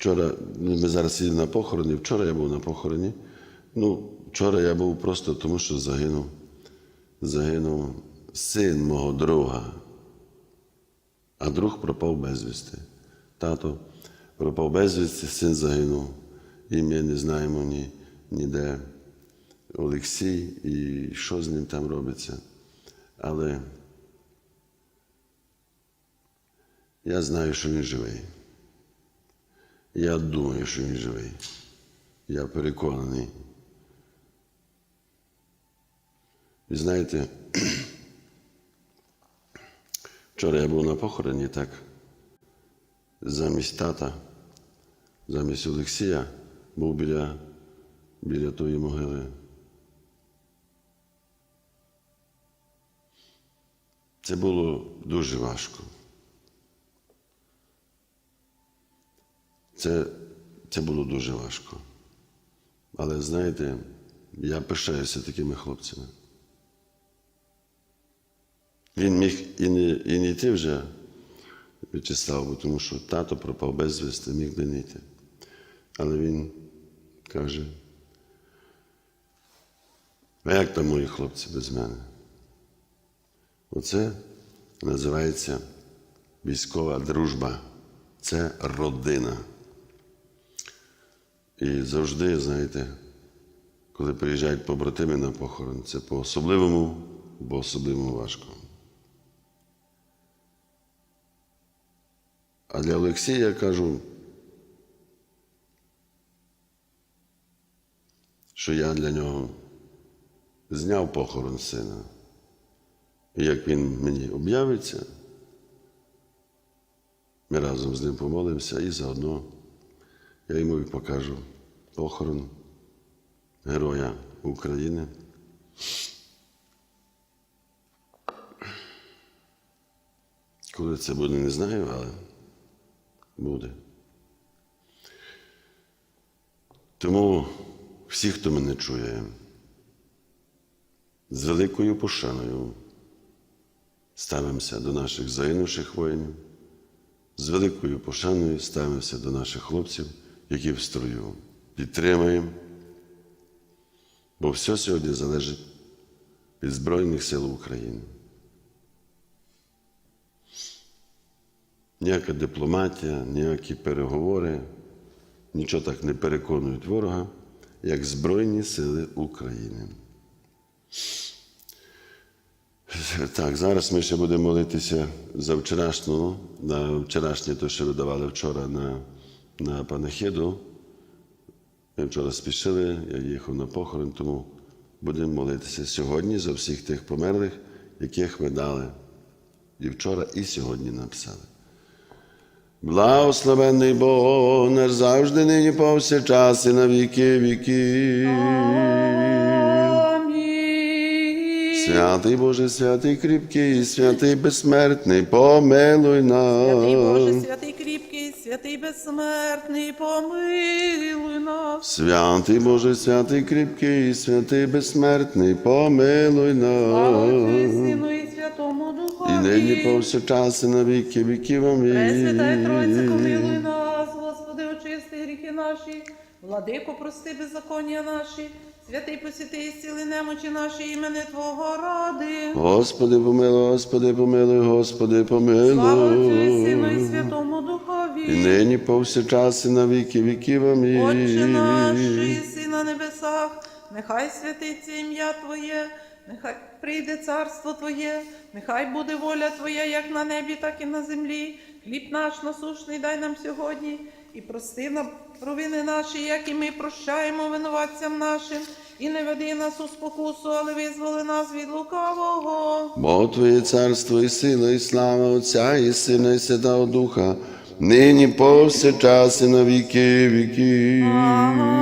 Вчора ми зараз їдемо на похороні. Вчора я був на похороні. Ну, вчора я був просто тому, що загинув. Загинув син мого друга. А друг пропав безвісти. Тато пропав безвісти, син загинув. І ми не знаємо ні, ніде Олексій і що з ним там робиться. Але я знаю, що він живий. Я думаю, що він живий. Я переконаний. І знаєте, вчора я був на похороні, так, замість тата, замість Олексія був біля, біля тої могили. Це було дуже важко. Це, це було дуже важко. Але знаєте, я пишаюся такими хлопцями. Він міг і не, і не йти вже В'ячеслав, бо тому що тато пропав безвісти, міг не йти. Але він каже, а як там мої хлопці без мене? Оце називається військова дружба. Це родина. І завжди, знаєте, коли приїжджають побратими на похорон, це по-особливому, бо особливо важко. А для Олексія я кажу, що я для нього зняв похорон сина. І як він мені об'явиться, ми разом з ним помолимося і заодно я йому покажу похорон Героя України. Коли це буде, не знаю, але буде. Тому всі, хто мене чує, з великою пошаною ставимося до наших загинувших воїнів, з великою пошаною ставимося до наших хлопців, які в строю. Підтримуємо, бо все сьогодні залежить від Збройних сил України. Ніяка дипломатія, ніякі переговори, нічого так не переконують ворога, як Збройні Сили України. Так, зараз ми ще будемо молитися за вчорашню, на вчорашнє, те, що видавали вчора на, на панахиду. Ми вчора спішили, я їхав на похорон, тому будемо молитися сьогодні за всіх тих померлих, яких ви дали і вчора, і сьогодні написали. Благословенний Бог наш завжди нині повсякчас і на віки віки. Святий Боже, святий кріпкий, святий безсмертний, помилуй Святий Боже, нас. святий святий безсмертний, помилуй нас. Святий Боже, святий кріпкий, святий безсмертний, помилуй нас. Сину і Святому Духові. І нині повсякчас і на віки віків. Пресвятая Тройце, помилуй нас, Господи, очисти гріхи наші, владико, прости беззаконня наші, святий посіти і зціли немочі наші, імени Твого ради. Господи, помилуй, Господи, помилуй, Господи, помилуй. Слава Отцю і Сину і. Святому Духові. І нині повсякчас і на віки віків. Амінь. Отче наш, єси на небесах, нехай святиться ім'я Твоє, нехай прийде царство Твоє, нехай буде воля Твоя, як на небі, так і на землі. Хліб наш насушний дай нам сьогодні, і прости нам провини наші, як і ми прощаємо винуватцям нашим, і не веди нас у спокусу, але визволи нас від лукавого. Бо Твоє царство і сила, і слава Отця, і Сина, і Святого Духа, нині повсякчас і на віки віки. Амінь.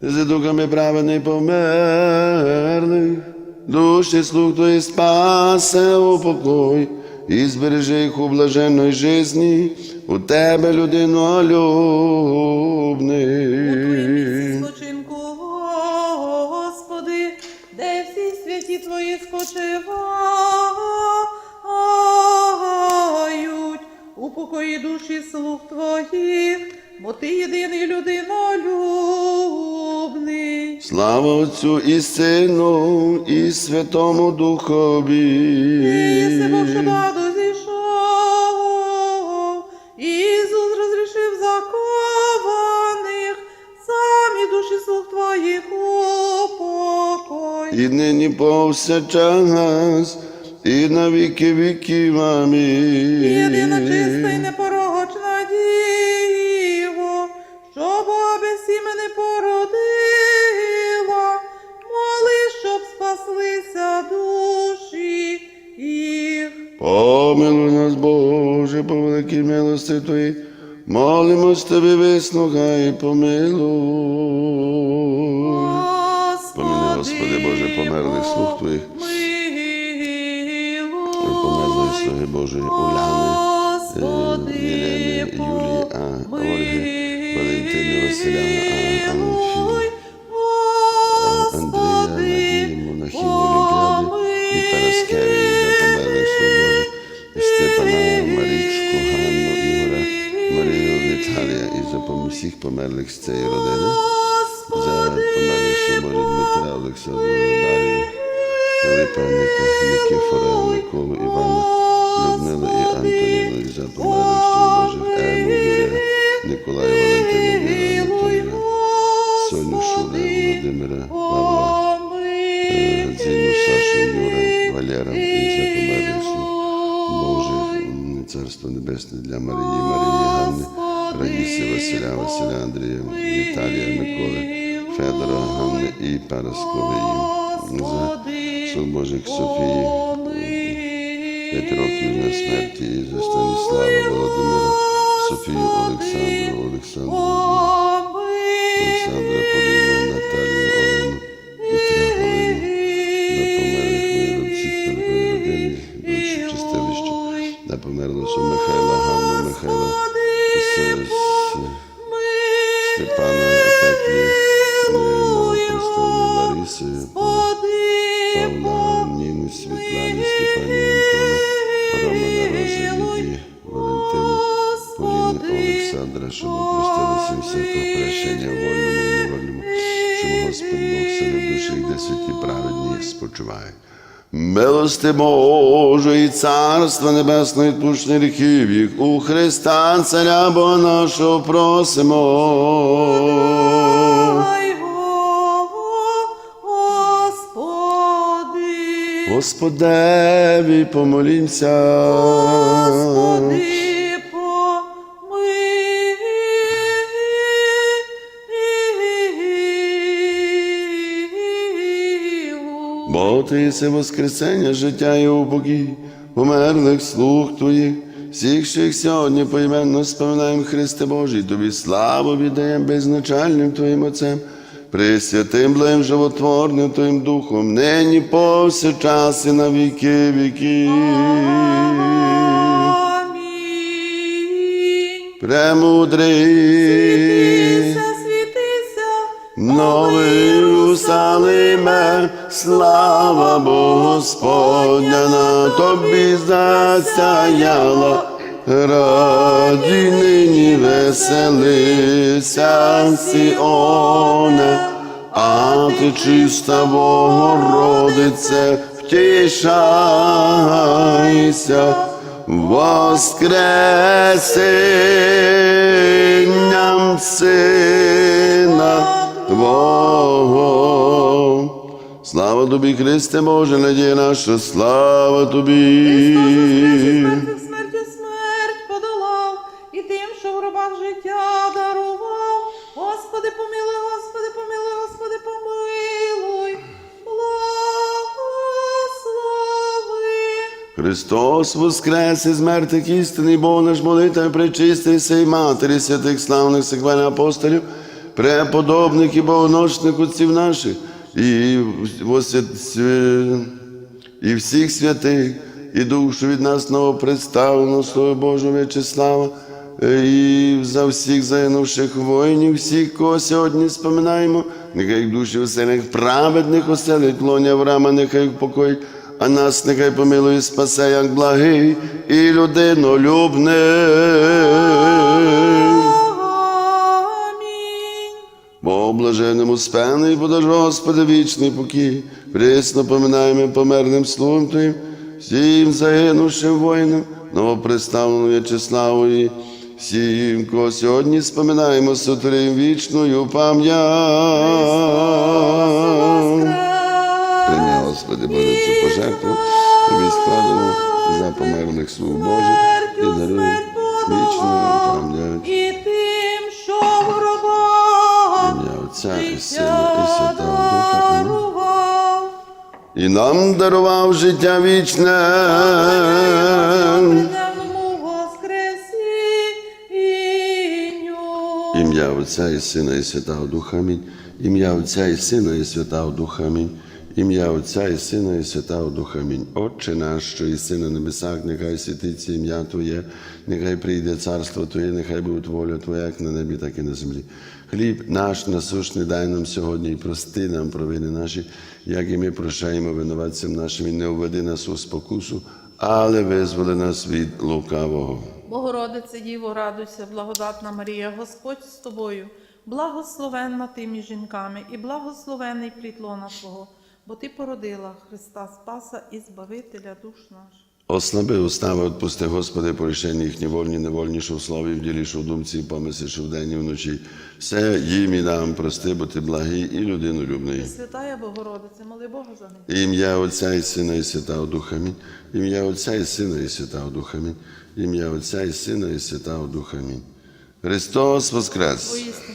За духами праведних померлих, душі слуг Твої спасе у покой, і збережи їх у блаженної жизні, у Тебе, людино У Твоїм любний. спочинку, Господи, де всі святі Твої спочивають. упокої душі слуг твоїх, бо ти єдиний людинолюбний. Слава Отцю і Сину, і Святому Духові. І нині повсякчас, і на віки віків. Амінь. Єдина чиста й непорочна діво, що Бога без сімени породила, моли, щоб спаслися душі їх. Помилуй нас, Боже, по великій милості Твоїй, молимось Тобі, вислухай, помилуй. Господи Боже, померлих слуг Твоїх. Помилуй, слуги Божої, Уляни, е, Єлени, Юлії, а, Ольги, Валентини, Василя, а, Анфії, Андрія, Надії, Монахині, Олімпіади і Тараскеві, за померлих слуг Божих, Степана, Марічку, Ганну, Ігора, Марію, Віталія і за всіх померлих з цієї родини, померлих слуг Божих Дмитра, Олександру, Дарію, Филипа, Никифора, Миколу, Івана, Людмилу і Антоніну, і за померлих слуг Божих Ему, Юрія, Николая, Валентину, Віра, Анатолія, Соню, Шура, Володимира, Павла, е, Сашу, Юра, Валера і за померлих слуг Божих, Царство Небесне для Марії, Марії, Ганни, Раїси, Василя, Василя, Андрія, Віталія, Миколи, Федора, Ганни і Параскової. За слуг Софії, 5 років на смерті і за Станіслава, Володимира, Софію, Олександру, Олександру, Щоб опустилися всякого прощення вольному і невольному, щоб Господь Бог селив душі, де святі праведні спочивають. Милости Божої, Царства Небесного, відпущення гріхів їх у Христа, Царя Бога нашого просимо. Господи, помолімся. Господи, ти єси воскресення, життя і упокій, померлих слуг твоїх, всіх, що їх сьогодні поіменно споминаємо, Христе Божий, тобі славу віддаємо безначальним Твоїм Отцем, Пресвятим, благим животворним Твоїм Духом, нині повсякчас і на віки віків. Премудрий, Світися, світися, Новий Єрусалиме, слава Господня на тобі засяяла. Раді нині веселися, Сіоне, а ти чиста Богородице, втішайся, воскресенням Сина Твого. Слава тобі, Христе Боже, надія наша, слава тобі. Христос смертю смерть подолав, і тим, що в гробах життя дарував. Господи, помилуй, Господи, помилуй, Господи, помилуй, благослови. Христос воскрес із мертвих істинний, Бог наш молитва пречистий сей матері святих славних секвальних апостолів, преподобних і богоношних отців наших, і, і всіх святих, і що від нас новопредставлено, Слово Божого В'ячеслава, і за всіх загинувших воїнів, всіх, кого сьогодні споминаємо, нехай душі оселених праведних оселить, лоня Авраама, нехай їх покоїть, а нас нехай помилує, спасе, як благий і людинолюбний. Бо блаженному спений подаж Господи вічний покій, присно поминаємо померним словом Твоїм, всім загинувшим воїнам, новоприставлену В'ячеславові, всім, кого сьогодні споминаємо, сотворим вічною пам'ять. Прийняв, Господи Боже, цю пожертву, тобі складену за померлих слуг Божих і даруй вічну пам'ять. Отця і Сина і Святого Духа. Амінь. І нам дарував життя вічне. Ім'я Отця і Сина і Святого Духа. Амінь. Ім'я Отця і Сина і Святого Духа. Амінь. Ім'я Отця і Сина і Святого Духа. Амінь. Отче наш, що і на небесах, нехай святиться ім'я Твоє, нехай прийде царство Твоє, нехай буде воля Твоя, як на небі, так і на землі. Хліб наш насущний дай нам сьогодні і прости нам провини наші, як і ми прощаємо винуватцям нашим, і не введи нас у спокусу, але визволи нас від лукавого. Богородице Діво, радуйся, благодатна Марія, Господь з тобою, благословенна ти між жінками, і благословений плід лона Твого, бо ти породила Христа Спаса і Збавителя душ наших. Ослаби устави, отпусти, Господи, порішення їхні вольні, невольні, що в слові, в ділі, що в думці, і помислі, що вдень і вночі. Все їм і нам прости, бо ти благий і людинолюбний. Святая Богородице, моли Бога за них. Ім'я Отця і Сина і Святого Духа. Амінь. Ім'я Отця і Сина і Святого Духа. Амінь. Ім'я Отця і Сина і Святого Духа. Амінь. Христос Воскрес! Воістину